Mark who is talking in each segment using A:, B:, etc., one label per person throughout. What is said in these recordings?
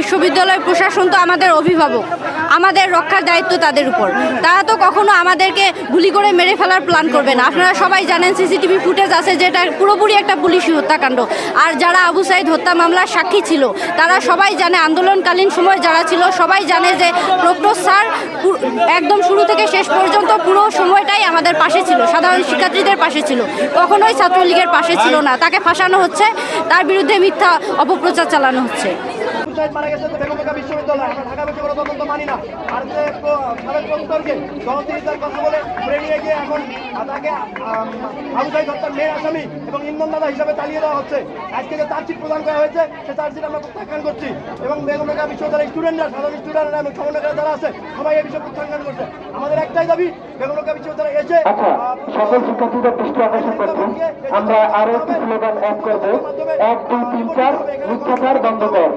A: বিশ্ববিদ্যালয় প্রশাসন তো আমাদের অভিভাবক। আমাদের রক্ষার দায়িত্ব তাদের উপর। তারা তো কখনো আমাদেরকে গুলি করে মেরে ফেলার প্ল্যান করবে না। আপনারা সবাই জানেন সিসিটিভি ফুটেজ আছে যেটা পুরোপুরি একটা পুলিশি হত্যাকাণ্ড। আর যারা আবু সাইদ হত্যা মামলার সাক্ষী ছিল, তারা সবাই জানে আন্দোলনকালীন সময় যারা ছিল, সবাই জানে যে প্রক্টোস স্যার একদম শুরু থেকে শেষ পর্যন্ত পুরো সময়টাই আমাদের পাশে ছিল। সাধারণ শিক্ষার্থীদের পাশে ছিল। কখনোই ছাত্রলীগের পাশে ছিল না। তাকে ফাঁসানো হচ্ছে। তার বিরুদ্ধে মিথ্যা অপপ্রচার চালানো হচ্ছে।
B: পঞ্চায়েত মারা গেছে বেগম ঢাকা বিশ্ববিদ্যালয়। আমরা ঢাকা বিশ্ববিদ্যালয় তদন্ত মানি না। আর যে সাবেক প্রক্টরকে জনতিরিতার কথা বলে নিয়ে গিয়ে এখন তাকে হত্যার মেয়ের আসামি এবং ইন্ধন দাদা হিসাবে চালিয়ে দেওয়া হচ্ছে। আজকে যে চার্জশিট প্রদান করা হয়েছে সে চার্জশিট আমরা প্রত্যাখ্যান করছি। এবং বেগম ঢাকা বিশ্ববিদ্যালয়ের স্টুডেন্টরা সাধারণ স্টুডেন্টরা এবং সমন্বয়কারী যারা আছে সবাই এই বিষয়ে প্রত্যাখ্যান করছে। আমাদের একটাই দাবি বেগম ঢাকা বিশ্ববিদ্যালয়ে এসে
C: আচ্ছা সকল শিক্ষার্থীদের দৃষ্টি আকর্ষণ করছি। আমরা আরও একটি স্লোগান এক করব। এক দুই তিন চার মিথ্যাচার বন্ধ কর।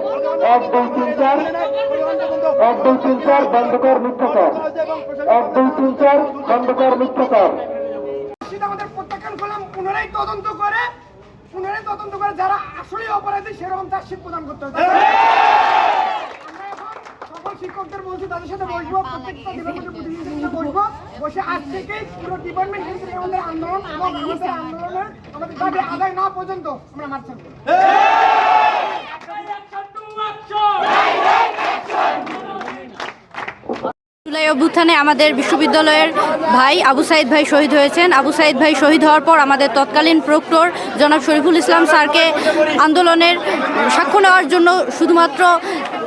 C: এক দুই তিন চার এক দুই তিন চার এক দুই তিন চার
D: আমাদের প্রত্যাখ্যান করলাম, পুনরায় তদন্ত করে, পুনরায় তদন্ত করে যারা আসলে অপরাধী, সেরকম প্রদান করতে হবে। শিক্ষকদের বলছি, তাদের সাথে বসবো বসবো। বসে আজ পুরো ডিপার্টমেন্ট আন্দোলন আমাদের আন্দোলনের আদায় না পর্যন্ত আমরা ছাড়বো না।
A: জুলাই অভ্যুত্থানে আমাদের বিশ্ববিদ্যালয়ের ভাই আবু সাইদ ভাই শহীদ হয়েছেন। আবু সাইদ ভাই শহীদ হওয়ার পর আমাদের তৎকালীন প্রক্টর জনাব শরীফুল ইসলাম স্যারকে আন্দোলনের সাক্ষ্য নেওয়ার জন্য শুধুমাত্র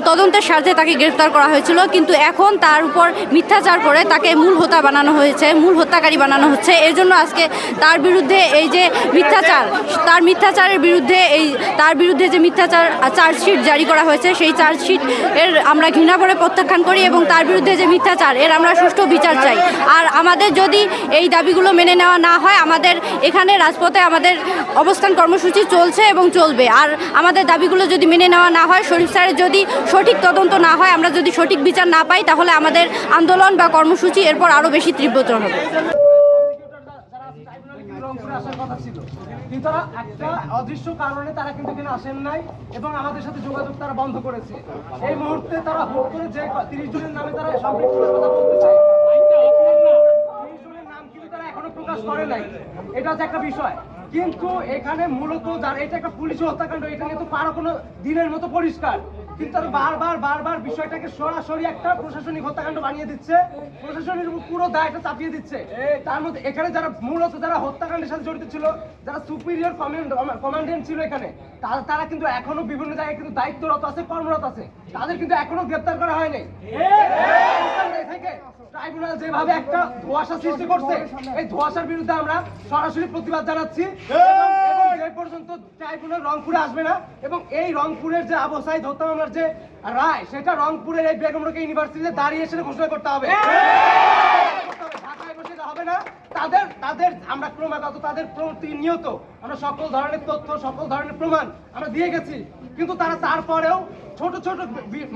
A: তদন্তের স্বার্থে তাকে গ্রেফতার করা হয়েছিল, কিন্তু এখন তার উপর মিথ্যাচার করে তাকে মূল হোতা বানানো হয়েছে, মূল হত্যাকারী বানানো হচ্ছে। এর জন্য আজকে তার বিরুদ্ধে এই যে মিথ্যাচার, তার মিথ্যাচারের বিরুদ্ধে এই, তার বিরুদ্ধে যে মিথ্যাচার চার্জশিট জারি করা হয়েছে, সেই চার্জশিট এর আমরা ঘৃণা করে প্রত্যাখ্যান করি এবং তার বিরুদ্ধে যে মিথ্যাচার, এর আমরা সুষ্ঠু বিচার চাই। আর আমাদের যদি এই দাবিগুলো মেনে নেওয়া না হয়, আমাদের এখানে রাজপথে আমাদের অবস্থান কর্মসূচি চলছে এবং চলবে। আর আমাদের দাবিগুলো যদি মেনে নেওয়া না হয়, শরীফ স্যারের যদি সঠিক তদন্ত না হয়, আমরা যদি সঠিক বিচার না পাই, তাহলে আমাদের আন্দোলন বা কর্মসূচি এরপর আরও বেশি তীব্রতর হবে।
E: কিন্তু একটা কারণে তারা কিন্তু এখানে আসেন নাই এবং আমাদের সাথে যোগাযোগ তারা বন্ধ করেছে। এই মুহূর্তে তারা যে জনের নামে তারা প্রকাশ করে নাই। এটা একটা বিষয়। কিন্তু এখানে মূলত যারা এটা একটা পুলিশ হত্যাকাণ্ড, এটা কিন্তু কারও কোনো দিনের মতো পরিষ্কার। কিন্তু তারা বারবার বারবার বিষয়টাকে সরাসরি একটা প্রশাসনিক হত্যাকাণ্ড বানিয়ে দিচ্ছে। প্রশাসনের উপর পুরো দায়টা চাপিয়ে দিচ্ছে। তার মধ্যে এখানে যারা মূলত যারা হত্যাকাণ্ডের সাথে জড়িত ছিল যারা সুপিরিয়র কমান্ডেন্ট ছিল এখানে তারা তারা কিন্তু এখনও বিভিন্ন জায়গায় কিন্তু দায়িত্বরত আছে কর্মরত আছে। তাদের কিন্তু এখনও গ্রেপ্তার করা হয়নি। থেকে ট্রাইব্যুনাল যেভাবে একটা ধোঁয়াশা সৃষ্টি করছে এই ধোঁয়াশার বিরুদ্ধে আমরা সরাসরি প্রতিবাদ জানাচ্ছি। পর্যন্ত ট্রাইব্যুনাল রংপুরে আসবে না এবং এই রংপুরের যে মামলার যে রায় সেটা রংপুরের এই বেগম ইউনিভার্সিটিতে দাঁড়িয়ে ঘোষণা করতে হবে। ঢাকায় বসে হবে না। তাদের তাদের আমরা ক্রমাগত তাদের প্রতিনিয়ত আমরা সকল ধরনের তথ্য সকল ধরনের প্রমাণ আমরা দিয়ে গেছি। কিন্তু তারা তারপরেও ছোট ছোট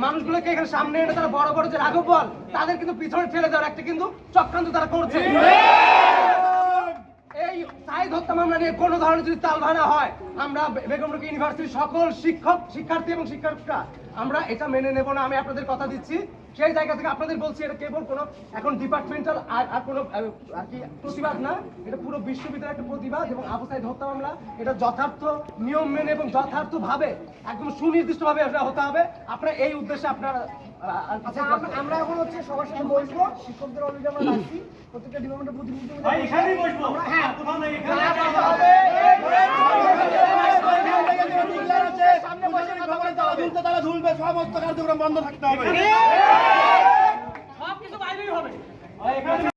E: মানুষগুলোকে এখানে সামনে এনে তারা বড় বড় যে রাঘব বল তাদের কিন্তু পিছনে ঠেলে দেওয়ার একটা কিন্তু চক্রান্ত তারা করছে। এই সাইদ হত্যা কোনো ধরনের যদি তাল ভাড়া হয়, আমরা বেগম রোকেয়া ইউনিভার্সিটির সকল শিক্ষক, শিক্ষার্থী এবং শিক্ষকরা আমরা এটা মেনে নেব না আমি আপনাদের কথা দিচ্ছি সেই জায়গা থেকে আপনাদের বলছি এটা কেবল কোনো এখন ডিপার্টমেন্টাল আর আর কোনো আর কি প্রতিবাদ না এটা পুরো বিশ্ববিদ্যালয়ের একটা প্রতিবাদ এবং আবু সাইদ হত্যা মামলা এটা যথার্থ নিয়ম মেনে এবং যথার্থ ভাবে একদম সুনির্দিষ্ট ভাবে এটা হতে হবে আপনারা এই উদ্দেশ্যে আপনারা
D: আচ্ছা আমরা- এখন হচ্ছে সবার সাথে বসবো শিক্ষকদের অলরেডি আমরা রাখছি প্রত্যেকটা ডিপার্টমেন্টের প্রতিনিধি হ্যাঁ
B: বলে তারা ঝুলবে সমস্ত কার্যক্রম বন্ধ থাকতে হবে।